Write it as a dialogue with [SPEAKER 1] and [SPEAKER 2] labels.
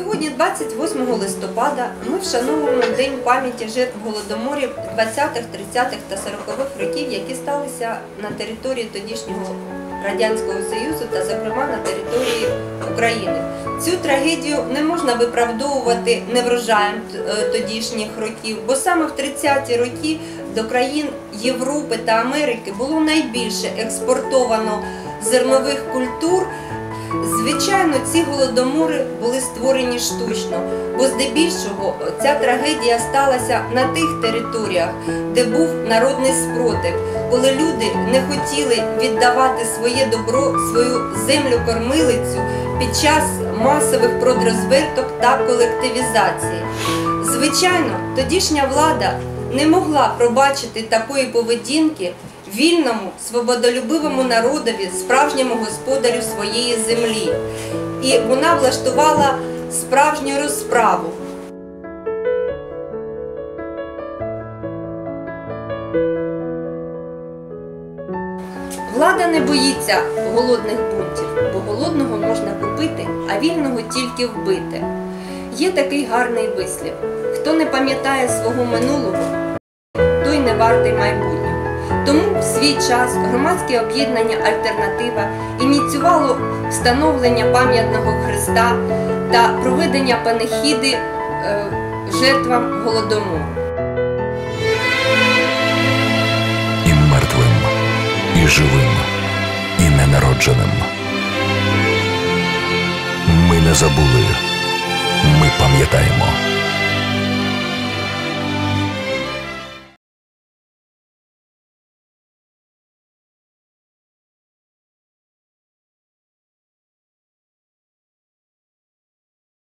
[SPEAKER 1] Сьогодні, 28 листопада, ми вшановуємо День пам'яті жертв голодоморів 20-х, 30-х та 40-х років, які сталися на території тодішнього Радянського Союзу та, зокрема, на території України. Цю трагедію не можна виправдовувати неврожаєм е, тодішніх років, бо саме в 30-ті роки до країн Європи та Америки було найбільше експортовано зернових культур. Звичайно, ці голодомори були створені штучно, бо здебільшого ця трагедія сталася на тих територіях, де був народний спротив, коли люди не хотіли віддавати своє добро, свою землю-кормилицю під час масових продрозверток та колективізації. Звичайно, тодішня влада не могла пробачити такої поведінки вільному, свободолюбивому народові, справжньому господарю своєї землі. І вона влаштувала справжню розправу. Влада не боїться голодних бунтів, бо голодного можна купити, а вільного тільки вбити. Є такий гарний вислів: хто не пам'ятає свого минулого, той не вартий майбутнього. Тому в свій час громадське об'єднання Альтернатива ініціювало встановлення пам'ятного хреста та проведення панихіди е, жертвам голодомору.
[SPEAKER 2] і мертвим, і живим, і ненародженим. Ми не забули, ми пам'ятаємо.